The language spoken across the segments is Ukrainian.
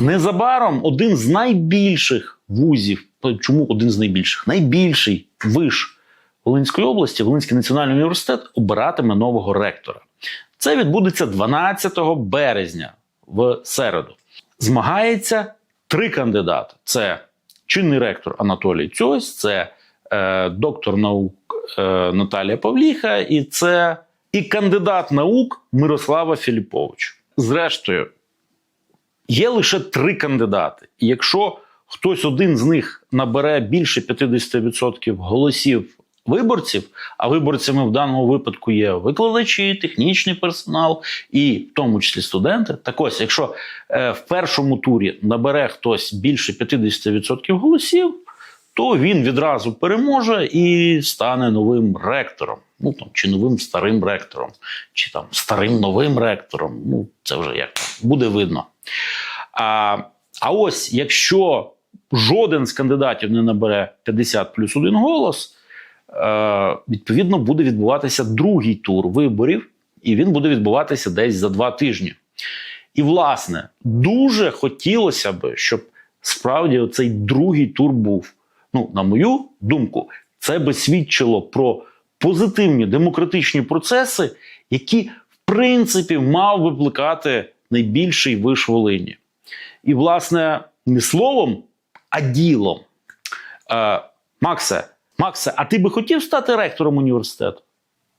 Незабаром один з найбільших вузів, чому один з найбільших? Найбільший виш Волинської області, Волинський національний університет, обиратиме нового ректора. Це відбудеться 12 березня в середу. Змагається три кандидати: це чинний ректор Анатолій Цьось, це е, доктор наук е, Наталія Павліха, і це і кандидат наук Мирослава Філіпович. Зрештою, є лише три кандидати. І якщо хтось один з них набере більше 50% голосів виборців, а виборцями в даному випадку є викладачі, технічний персонал і в тому числі студенти. Так ось, якщо е, в першому турі набере хтось більше 50% голосів, то він відразу переможе і стане новим ректором. Ну там чи новим старим ректором, чи там старим новим ректором. Ну це вже як буде видно. А, а ось якщо жоден з кандидатів не набере 50 плюс один голос, е, відповідно буде відбуватися другий тур виборів, і він буде відбуватися десь за два тижні. І, власне, дуже хотілося б, щоб справді цей другий тур був. Ну, на мою думку, це би свідчило про позитивні демократичні процеси, які, в принципі, мав би плекати найбільший виш Волині. І, власне, не словом, а ділом. Е, Максе, Максе, а ти би хотів стати ректором університету?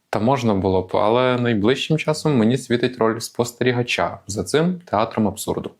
Та можна було б, але найближчим часом мені світить роль спостерігача за цим театром абсурду.